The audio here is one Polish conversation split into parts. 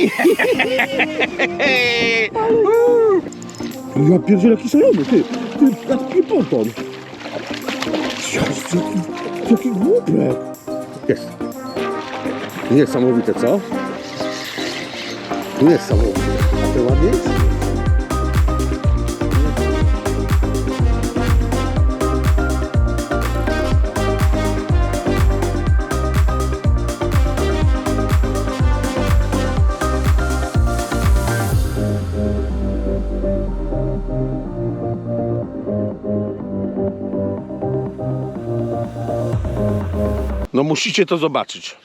Ja pierdzielę jaki szalony, ty. Ty, na taki ponton. Jaki, jaki głupek. Jest. Niesamowite, co? Niesamowite. A to ładnie jest? Musicie to zobaczyć.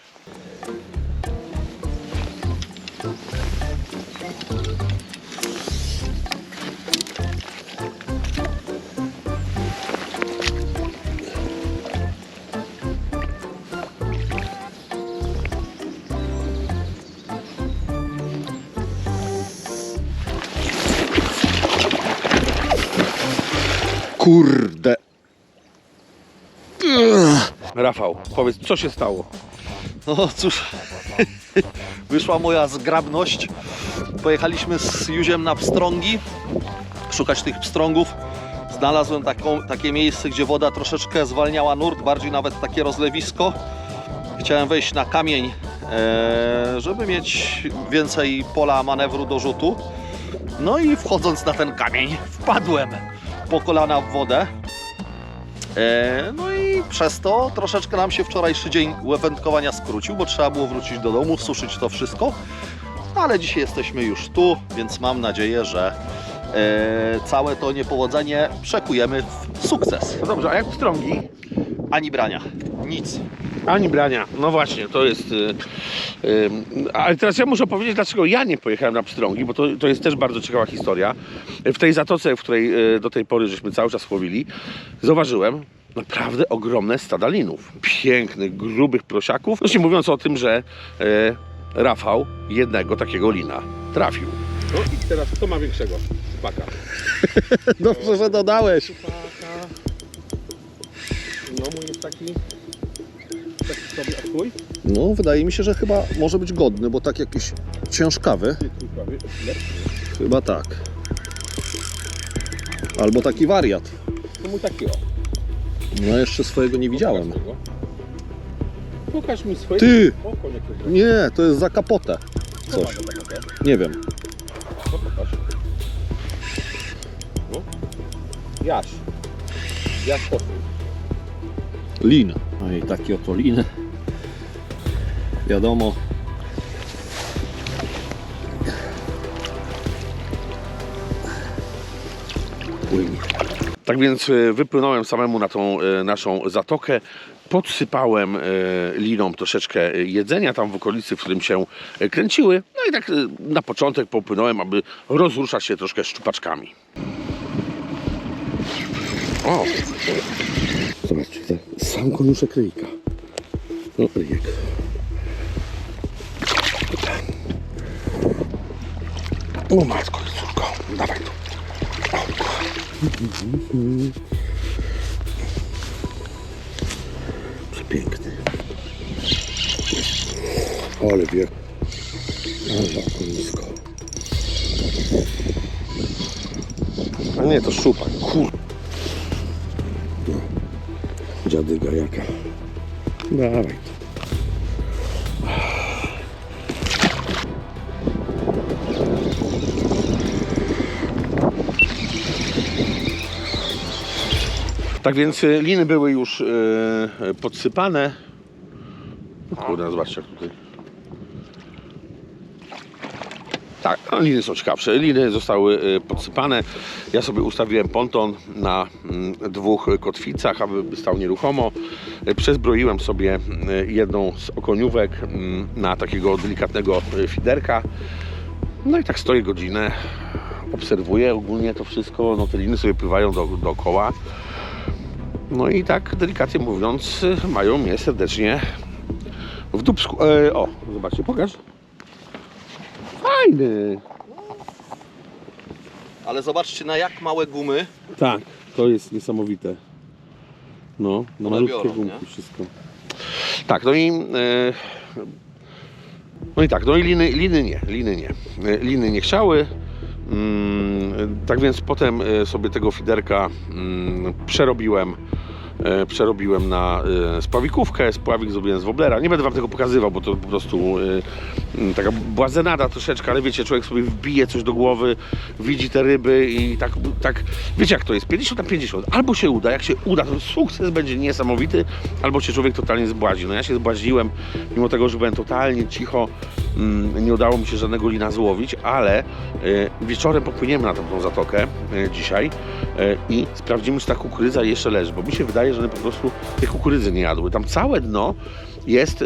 Kurde. Rafał, powiedz, co się stało? No cóż, wyszła moja zgrabność. Pojechaliśmy z Juziem na pstrągi, szukać tych pstrągów. Znalazłem taką, takie miejsce, gdzie woda troszeczkę zwalniała nurt, bardziej nawet takie rozlewisko. Chciałem wejść na kamień, e, żeby mieć więcej pola manewru do rzutu. No i wchodząc na ten kamień, wpadłem po kolana w wodę. E, No i przez to troszeczkę nam się wczorajszy dzień wędkowania skrócił, bo trzeba było wrócić do domu, suszyć to wszystko. Ale dzisiaj jesteśmy już tu, więc mam nadzieję, że e, całe to niepowodzenie przekujemy w sukces. No dobrze, a jak pstrągi? Ani brania, nic. Ani brania. No właśnie, to jest. y, y, ale teraz ja muszę powiedzieć, dlaczego ja nie pojechałem na pstrągi, bo to, to jest też bardzo ciekawa historia. W tej zatoce, w której y, do tej pory żeśmy cały czas łowili, zauważyłem naprawdę ogromne stada linów. Pięknych, grubych prosiaków. No nie mówiąc o tym, że y, Rafał jednego takiego lina trafił. No i teraz kto ma większego supaka? Dobrze, że dodałeś. Supaka. No mój jest taki. Taki sobie, a twój? No, wydaje mi się, że chyba może być godny, bo tak jakiś ciężkawy. Chyba tak. Albo taki wariat. To mój taki o. No, jeszcze swojego nie widziałem. Pokaż mi swoje. Ty! Oko nie to jest za kapotę. Coś. Nie wiem. No pokaż. No. Jaś. Jaś posłuch. Lin. No i taki oto lin. Wiadomo. Płynie. Tak więc e, wypłynąłem samemu na tą e, naszą zatokę. Podsypałem e, liną troszeczkę jedzenia tam w okolicy, w którym się kręciły. No i tak na początek popłynąłem, aby rozruszać się troszkę szczupaczkami. O! Zobaczcie, tak, sam konuszek ryjka. No, ryjek. O matko, córko, dawaj tu. Przepiękny. Ale wie. Ale nisko. A nie, to szupak. Kur... No. Dziadyga jaka. Dawaj. Tak więc y, liny były już y, podsypane. Kurde, zobaczcie jak tutaj. Tak, no, liny są ciekawsze. Liny zostały y, podsypane. Ja sobie ustawiłem ponton na mm, dwóch kotwicach, aby stał nieruchomo. Przezbroiłem sobie jedną z okoniówek mm, na takiego delikatnego fiderka. No i tak stoję godzinę, obserwuję ogólnie to wszystko. No te liny sobie pływają do, dookoła. No i tak delikatnie mówiąc, mają mnie serdecznie w dupsku. E, o, zobaczcie, pokaż. Fajny. Ale zobaczcie na jak małe gumy. Tak, to jest niesamowite. No, na One malutkie biorą, gumki nie? wszystko. Tak, no i e, No i tak, no i liny, liny nie, liny nie. E, Liny nie chciały. Mm, tak więc potem e, sobie tego fiderka mm, przerobiłem. e, Przerobiłem na e, spławikówkę, spławik zrobiłem z woblera. Nie będę wam tego pokazywał, bo to po prostu mm, taka błazenada troszeczkę, ale wiecie, człowiek sobie wbije coś do głowy, widzi te ryby i tak, tak wiecie jak to jest, 50 na 50. Albo się uda, jak się uda, to sukces będzie niesamowity, albo się człowiek totalnie zbłazi. No ja się zbłaziłem, mimo tego, że byłem totalnie cicho, nie udało mi się żadnego lina złowić, ale e, wieczorem popłyniemy na tą zatokę e, dzisiaj e, i sprawdzimy, czy ta kukurydza jeszcze leży, bo mi się wydaje, że one po prostu tej kukurydzy nie jadły. Tam całe dno jest,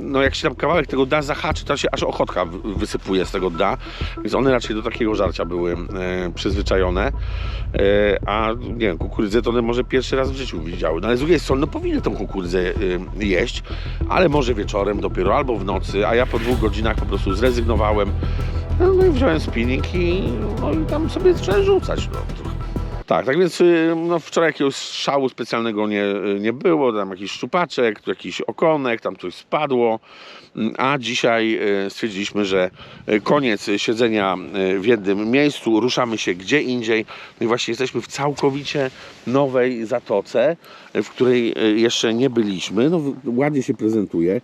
no jak się tam kawałek tego da zahaczy, to się aż ochotka wy- wysypuje z tego dna, więc one raczej do takiego żarcia były e, przyzwyczajone, e, a nie wiem, kukurydzę to one może pierwszy raz w życiu widziały, no ale z drugiej strony, no powinny tą kukurydzę jeść, ale może wieczorem dopiero, albo w nocy, a ja po dwóch godzinach po prostu zrezygnowałem, no, no i wziąłem spinning i, no, i tam sobie zacząłem rzucać, no. Tak, tak więc y, no, wczoraj jakiegoś szału specjalnego nie, y, nie było, tam jakiś szczupaczek, jakiś okonek, tam coś spadło, Mm, a dzisiaj y, stwierdziliśmy, że koniec siedzenia w jednym miejscu, ruszamy się gdzie indziej, no i właśnie jesteśmy w całkowicie nowej zatoce, w której jeszcze nie byliśmy, no ładnie się prezentuje.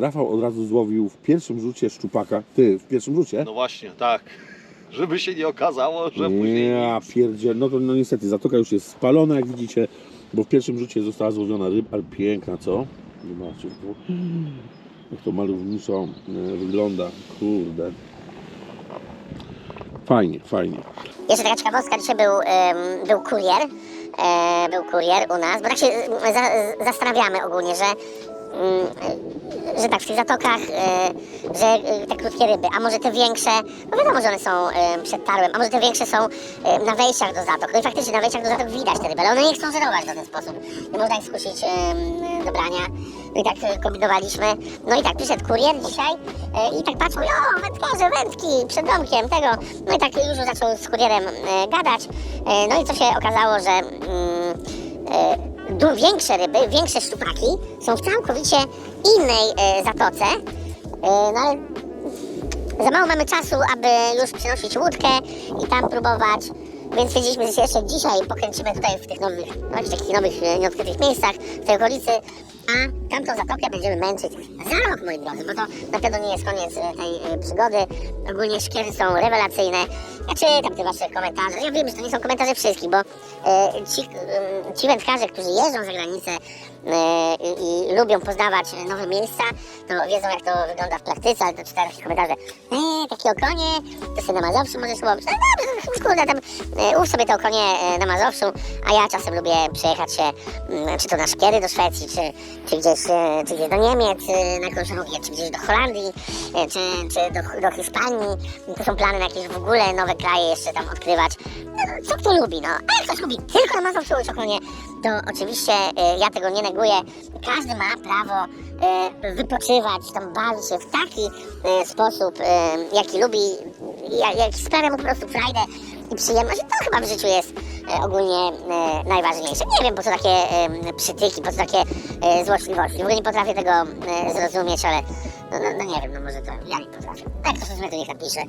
Rafał od razu złowił w pierwszym rzucie szczupaka, ty w pierwszym rzucie? No właśnie, tak. Żeby się nie okazało, że później Ja pierdzie, no to no niestety zatoka już jest spalona, jak widzicie, bo w pierwszym rzucie została złowiona ryba, ale piękna, co? Zobaczcie, tu, jak to malowniczo e, wygląda, kurde. Fajnie, fajnie. Jeszcze taka ciekawostka, dzisiaj był, był kurier, e, był kurier u nas, bo tak się za, zastanawiamy ogólnie, że, że tak w tych zatokach, e, że e, te krótkie ryby, a może te większe, no wiadomo, że one są e, przed tarłem, a może te większe są na wejściach do zatok. No i faktycznie na wejściach do zatok widać te ryby, ale one nie chcą żerować w żaden sposób. Nie można ich skusić do brania. No i tak kombinowaliśmy. No i tak przyszedł kurier dzisiaj i tak patrzył, o wędkarze, wędki przed domkiem tego. No i tak już zaczął z kurierem gadać. No i co się okazało, że mm, du- większe ryby, większe szczupaki są w całkowicie innej e, zatoce. E, no ale za mało mamy czasu, aby już przynosić łódkę i tam próbować. Więc stwierdziliśmy, że się jeszcze dzisiaj pokręcimy tutaj w tych nowych, no, nowych, e, nieodkrytych miejscach, w tej okolicy, a tamtą zatokę będziemy męczyć za rok, moi drodzy, bo to na pewno nie jest koniec e, tej e, przygody. Ogólnie szkiery są rewelacyjne. Ja czytam te wasze komentarze. Ja wiem, że to nie są komentarze wszystkich, bo e, ci, e, ci wędkarze, którzy jeżdżą za granicę i, lubią poznawać nowe miejsca, to wiedzą jak to wygląda w praktyce, ale to czytają takie komentarze. Eee, takie okonie, to sobie na Mazowszu możesz łowić. No dobrze, kurde, tam łów sobie te okonie na Mazowszu, a ja czasem lubię przejechać się, mm, czy to na Szkiery do Szwecji, czy, czy, gdzieś, e, czy gdzieś do Niemiec e, na Krążowie, czy gdzieś do Holandii, e, czy, czy do, do Hiszpanii. To są plany na jakieś w ogóle nowe kraje jeszcze tam odkrywać. No, co kto lubi, no. A jak ktoś lubi tylko Mazowszu łowić okonie, to oczywiście ja tego nie neguję. Każdy ma prawo wypoczywać, tam bawić się w taki sposób, jaki lubi, ja- jaki sprawia mu po prostu frajdę i przyjemność. To chyba w życiu jest e, ogólnie e, najważniejsze. Nie wiem po co takie przytyki, po co takie e, złośliwości. W ogóle nie potrafię tego zrozumieć, ale no, no, no nie wiem, no może to ja nie potrafię. A jak ktoś rozumie, to niech napisze,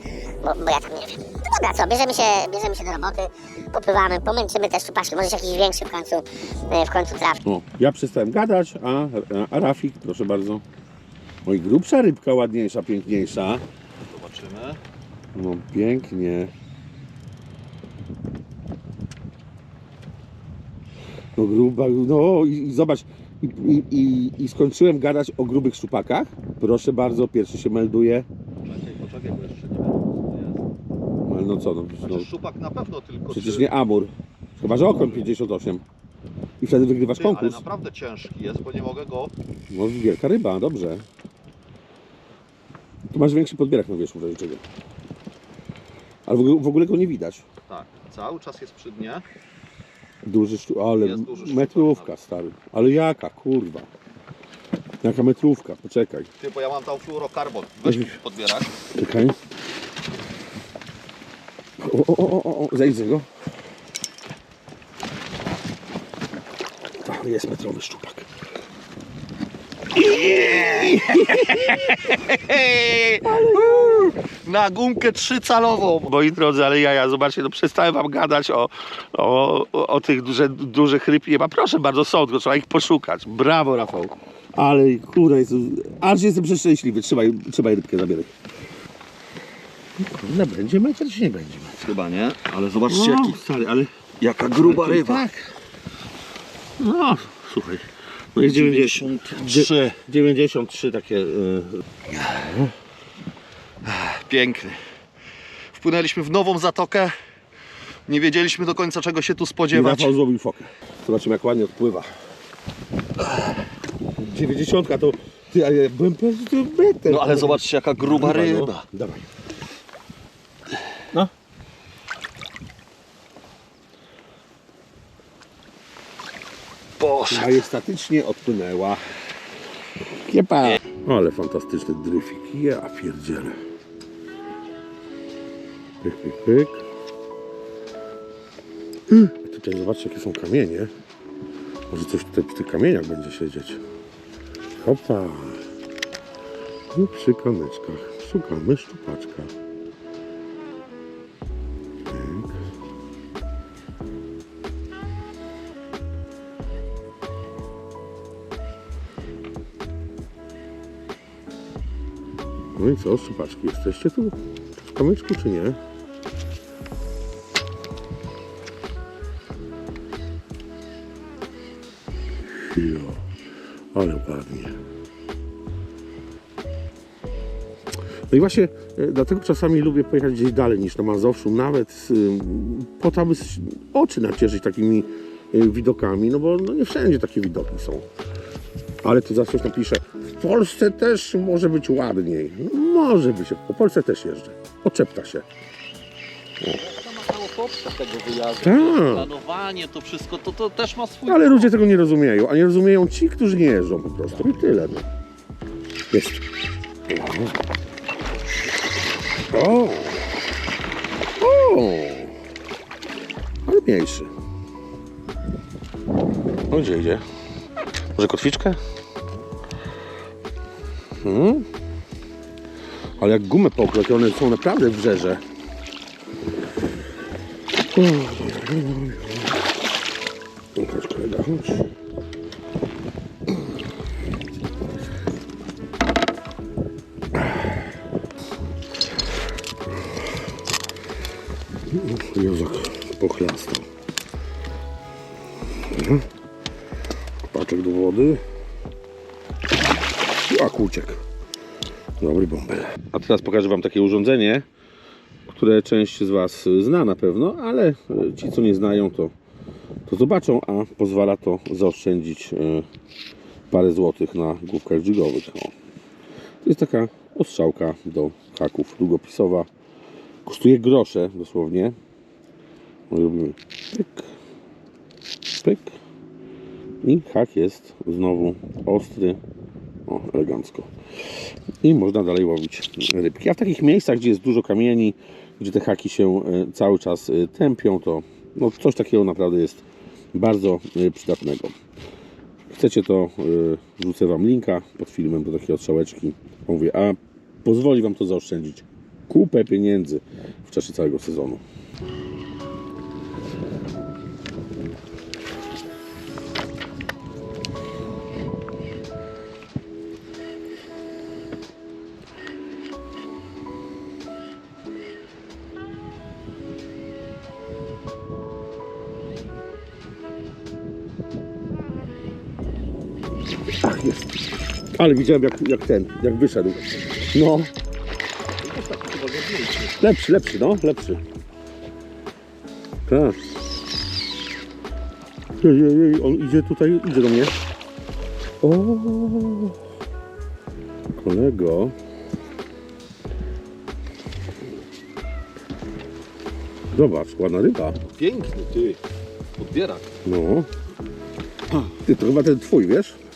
bo, bo ja tam nie wiem. No dobra, co, bierzemy się, bierzemy się do roboty, popływamy, pomęczymy te szczupaszki, może się jakiś większy w końcu, w końcu trafi. No, ja przestałem gadać, a, a Rafik, proszę bardzo. Oj, grubsza rybka, ładniejsza, piękniejsza. zobaczymy. No, pięknie. No gruba, no i, i zobacz, i, i, i, skończyłem gadać o grubych szczupakach. Proszę bardzo, pierwszy się melduje. Poczekaj, poczekaj, bo jeszcze nie wiem. Ale no co, no, no szczupak na pewno tylko. przecież czy- nie amur. Chyba, że okon 58. I wtedy wygrywasz Ty, ale konkurs. naprawdę ciężki jest, bo nie mogę go. No wielka ryba, dobrze. Tu masz większy podbierak na wierzchu w razie czego. Ale w ogóle, w ogóle go nie widać. Tak, cały czas jest przy dnie. Duży szczu... ale Jest duży szczupak metrówka stary. Ale jaka, kurwa. Jaka metrówka, poczekaj. Ty, bo ja mam tam fluorokarbon. Weź mi podbierać. Czekaj. O, o, o, o, o, zejdź z niego. O, Jest metrowy szczupak. Na gumkę trzycalową. Moi drodzy, ale jaja, zobaczcie, no przestałem wam gadać o, o, o, o tych duże, dużych ryb. Nie ma, proszę bardzo, są, tylko trzeba ich poszukać. Brawo, Rafał. Ale kurde, jest, aż jestem przeszczęśliwy. Trzymaj, trzymaj rybkę, zabieraj. No będzie metr, czy nie będzie metr? Chyba nie, ale zobaczcie jaki, stary, ale... jaka gruba ryba. Tak. No, słuchaj. No jest 90, 93. 93 takie... y, Piękny. Wpłynęliśmy w nową zatokę. Nie wiedzieliśmy do końca czego się tu I spodziewać. Rafał złowił fokę. Zobaczymy jak ładnie odpływa. 90 to... Ty, a ja byłem metr. No ale zobaczcie jaka gruba no. ryba. Dawaj. No. Boże. Majestatycznie odpłynęła. Kiepa. Ale fantastyczny dryfik. Ja pierdzielę. Pyk, pyk, pyk. A tutaj zobaczcie jakie są kamienie. Może coś tutaj przy tych kamieniach będzie siedzieć. Hopa. I przy kamyczkach szukamy szczupaczka. Pyk. No i co, szczupaczki, jesteście tu kamyczku czy nie? Jo, ale ładnie. No i właśnie e, dlatego czasami lubię pojechać gdzieś dalej niż na Mazowszu, nawet y, po to, aby oczy nacieszyć takimi y, widokami, no bo no nie wszędzie takie widoki są. Ale tu zawsze ktoś napisze, w Polsce też może być ładniej. Może być, po Polsce też jeżdżę. Oczepta się. To ma mało tego wyjazdu. Tak. Planowanie, to wszystko, to, to też ma swój... Ale ludzie tego nie rozumieją, a nie rozumieją ci, którzy nie jeżdżą po prostu. I tyle. No. Jest. O! O! Ale mniejszy. No gdzie idzie? Może kotwiczkę? Hmm? Ale jak pokroć, one są naprawdę w. No Chodź kolega, chodź. Józek pochlastał. Mhm. Paczek do wody. A kłuczek. Dobry bąbel. A teraz pokażę Wam takie urządzenie, które część z Was zna na pewno, ale e, ci co nie znają to to zobaczą, a pozwala to zaoszczędzić e, parę złotych na główkach dźwigowych. O. To jest taka ostrzałka do haków długopisowa. Kosztuje grosze dosłownie. No, Robimy pyk, pyk. I hak jest znowu ostry. O, elegancko. I można dalej łowić rybki. A w takich miejscach, gdzie jest dużo kamieni, gdzie te haki się e, cały czas e, tępią, to no, coś takiego naprawdę jest bardzo e, przydatnego. Chcecie to, wrzucę Wam linka pod filmem do takiej odstrzałeczki. Mówię, a pozwoli Wam to zaoszczędzić kupę pieniędzy w czasie całego sezonu. Ale widziałem jak, jak ten, jak wyszedł. No. Lepszy, lepszy, no, lepszy. Tak. Jej, jej, jej, on idzie tutaj, idzie do mnie. O, kolego. Zobacz, ładna ryba. Piękny ty. Podbierak. No. Ty, to chyba ten twój, wiesz?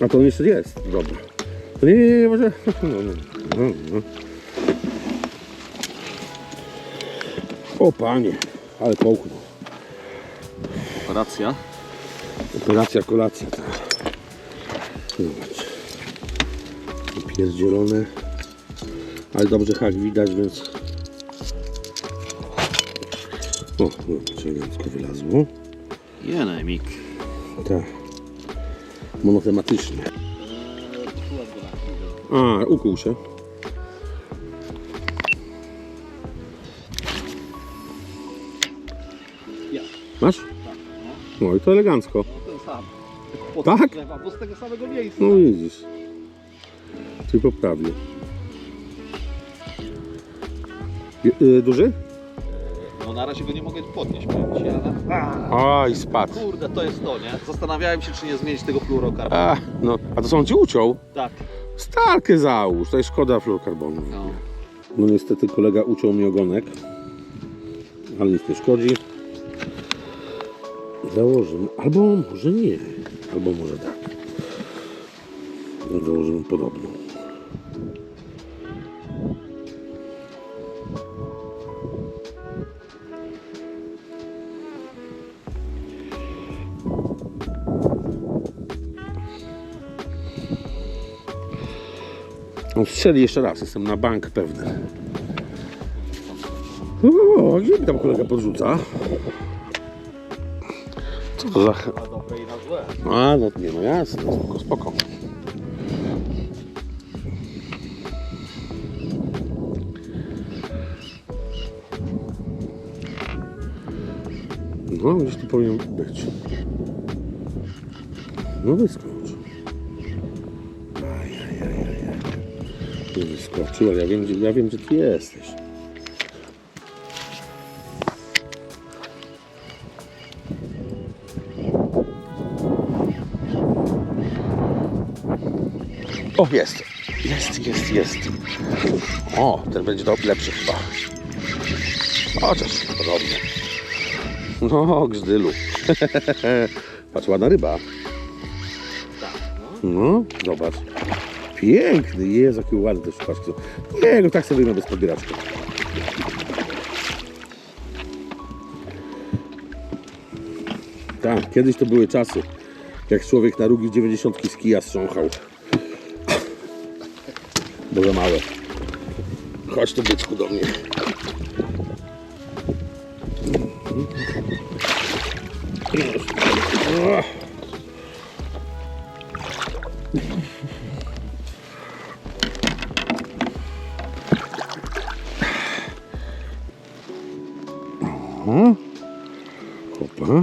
A to on jeszcze jest. Dobra. To nie, nie, nie, może... No, no, no, no. O panie, ale połknął. Operacja. Operacja kolacja. Zobacz. Pierdzielone. Ale dobrze hak widać, więc... O, zobacz, elegancko wylazło. Jenemik. Tak. Monotematycznie. A, ukuł się. Masz? No i to elegancko. Ten sam. Po Tak? drzewa, bo z tego samego miejsca. No widzisz. Ty poprawił. Y, duży? No na razie go nie mogę podnieść, powiem ci, ale... Oj, spadł. Kurde, to jest to, nie? Zastanawiałem się, czy nie zmienić tego fluorokarbu. A, no, a to on ci uciął? Tak. Stalkę załóż, to jest szkoda fluorokarbonu. No. No niestety kolega uciął mi ogonek, ale nic nie szkodzi. Założymy, albo może nie, albo może tak. Założymy podobną. On strzeli jeszcze raz, jestem na bank pewny. O, gdzie mi tam kolega podrzuca? Co to za... Na dobre i na złe. A, no nie, no jasne, spoko, spoko. No, gdzieś tu powinien być. No wyskocz. Ale ja wiem, gdzie, ja wiem, gdzie ty jesteś. O, jest. Jest, jest, jest. O, ten będzie do- lepszy chyba. Chociaż podobnie. No, gzdylu. Patrz, ładna ryba. No, zobacz. Piękny, jest, jaki ładny te szukaczki są. Nie, no tak sobie wyjmę bez podbieraczka. Tak, kiedyś to były czasy, jak człowiek na rugich 90 z kija strząchał. Bo za małe. Chodź tu byczku do mnie. Aha. Hopa.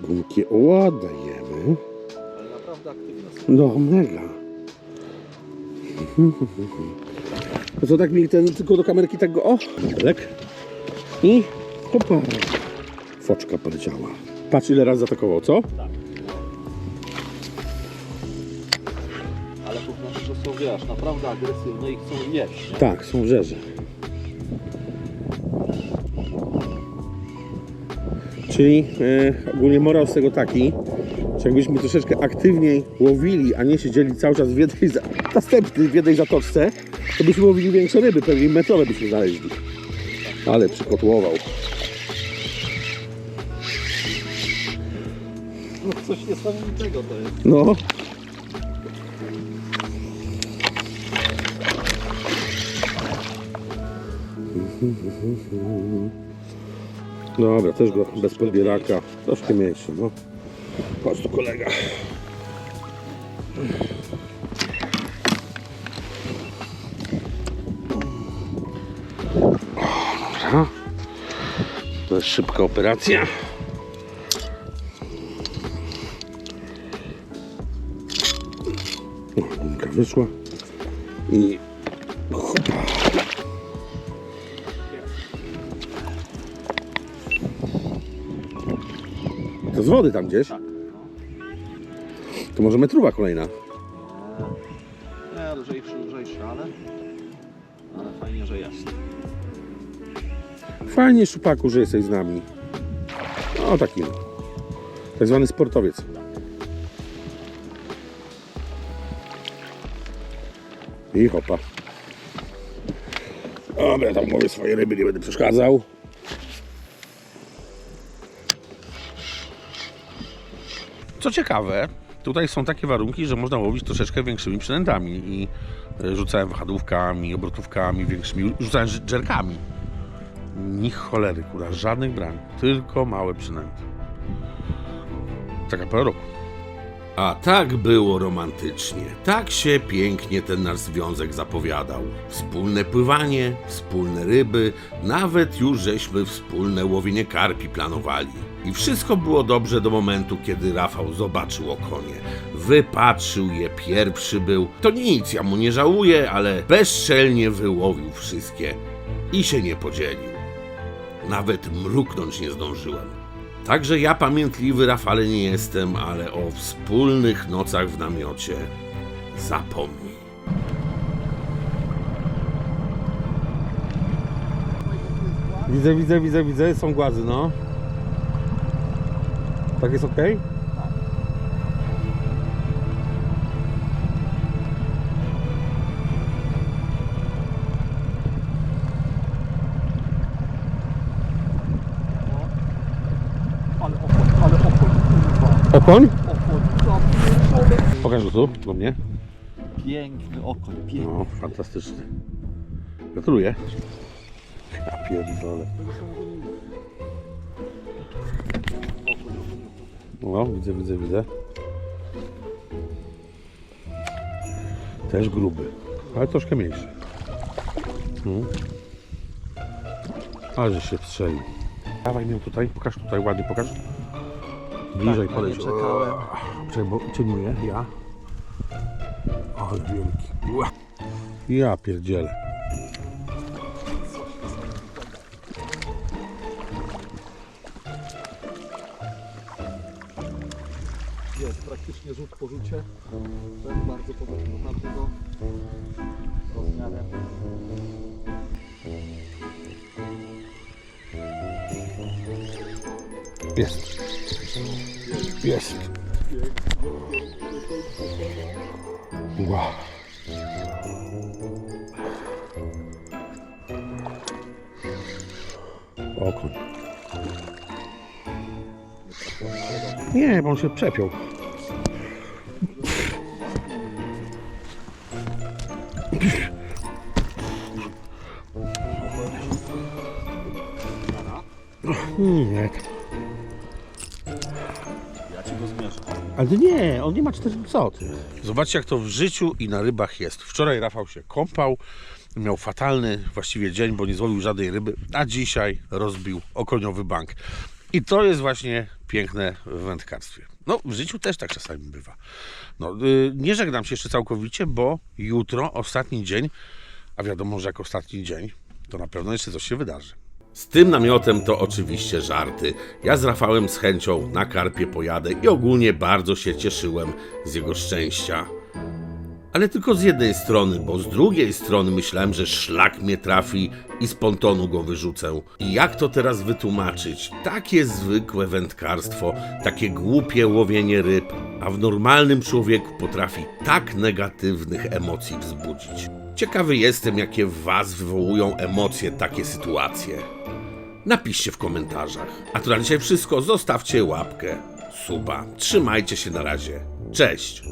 Gumki o, dajemy. Ale naprawdę aktywne są. No, mega. No to tak mi ten tylko do kamerki tak go. O! Lek. I hopa. Foczka poleciała. Patrz ile razy zaatakował, co? Ale to znaczy, że są, wiesz, naprawdę agresywne i chcą jeść. nie? Tak, są rzeże. Czyli e, ogólnie morał z tego taki, że jakbyśmy troszeczkę aktywniej łowili, a nie siedzieli cały czas w jednej, za, następny w jednej zatoczce, to byśmy łowili większe ryby, pewnie metrowe byśmy znaleźli. Ale przykotłował. No, coś niesamowitego to jest. No. Dobra, też go bez podbieraka. Troszkę mniejszy, no. Chodź tu kolega. Dobra. To jest szybka operacja. O, wyszła. I To z wody tam gdzieś? Tak. To może metruwa kolejna. Nie, lżejszy, lżejszy, ale... Ale fajnie, że jest. Fajnie, Szupaku, że jesteś z nami. O, taki. Tak zwany sportowiec. I hopa. Dobra, tam mówię swoje ryby, nie będę przeszkadzał. Co ciekawe, tutaj są takie warunki, że można łowić troszeczkę większymi przynętami i e, rzucałem wahadłówkami, obrotówkami większymi, rzucałem dż- dżerkami. Nich cholery, kurwa, żadnych brań, tylko małe przynęty. Taka pora roku. A tak było romantycznie. Tak się pięknie ten nasz związek zapowiadał. Wspólne pływanie, wspólne ryby, nawet już żeśmy wspólne łowienie karpi planowali. I wszystko było dobrze do momentu, kiedy Rafał zobaczył okonie. Wypatrzył je, pierwszy był. To nic, ja mu nie żałuję, ale bezczelnie wyłowił wszystkie i się nie podzielił. Nawet mruknąć nie zdążyłem. Także ja pamiętliwy Rafale nie jestem, ale o wspólnych nocach w namiocie zapomnij. Widzę, widzę, widzę, widzę, są głazy, no. Tak jest ok? Ale okoń, ale okoń, kurwa. Okoń? Okoń, Pokaż go tu, do mnie. Piękny okoń, piękny. No, fantastyczny. Gratuluję. Ja pierdolę. No, widzę, widzę, widzę. Też gruby, ale troszkę mniejszy. No. Ale że się strzelił. Dawaj mnie tutaj, pokaż tutaj, ładnie pokaż. Bliżej Tak, podejdź. czekałem. Czekaj, bo cieniuję, ja. Ale wielki. Ja pierdzielę. Praktycznie rzut po rzucie. Bardzo podobny do tamtego. Jest. Jest. Wow. Okoń. Nie, bo on się przepiął. Ale nie, on nie ma 4 co. Zobaczcie jak to w życiu i na rybach jest. Wczoraj Rafał się kąpał, miał fatalny właściwie dzień, bo nie złowił żadnej ryby, a dzisiaj rozbił okoniowy bank. I to jest właśnie piękne w wędkarstwie. No, w życiu też tak czasami bywa. No, yy, nie żegnam się jeszcze całkowicie, bo jutro ostatni dzień, a wiadomo, że jak ostatni dzień, to na pewno jeszcze coś się wydarzy. Z tym namiotem to oczywiście żarty. Ja z Rafałem z chęcią na karpie pojadę i ogólnie bardzo się cieszyłem z jego szczęścia. Ale tylko z jednej strony, bo z drugiej strony myślałem, że szlak mnie trafi i z pontonu go wyrzucę. I jak to teraz wytłumaczyć? Takie zwykłe wędkarstwo, takie głupie łowienie ryb, a w normalnym człowieku potrafi tak negatywnych emocji wzbudzić. Ciekawy jestem, jakie w Was wywołują emocje takie sytuacje. Napiszcie w komentarzach. A to na dzisiaj wszystko. Zostawcie łapkę, suba. Trzymajcie się na razie. Cześć!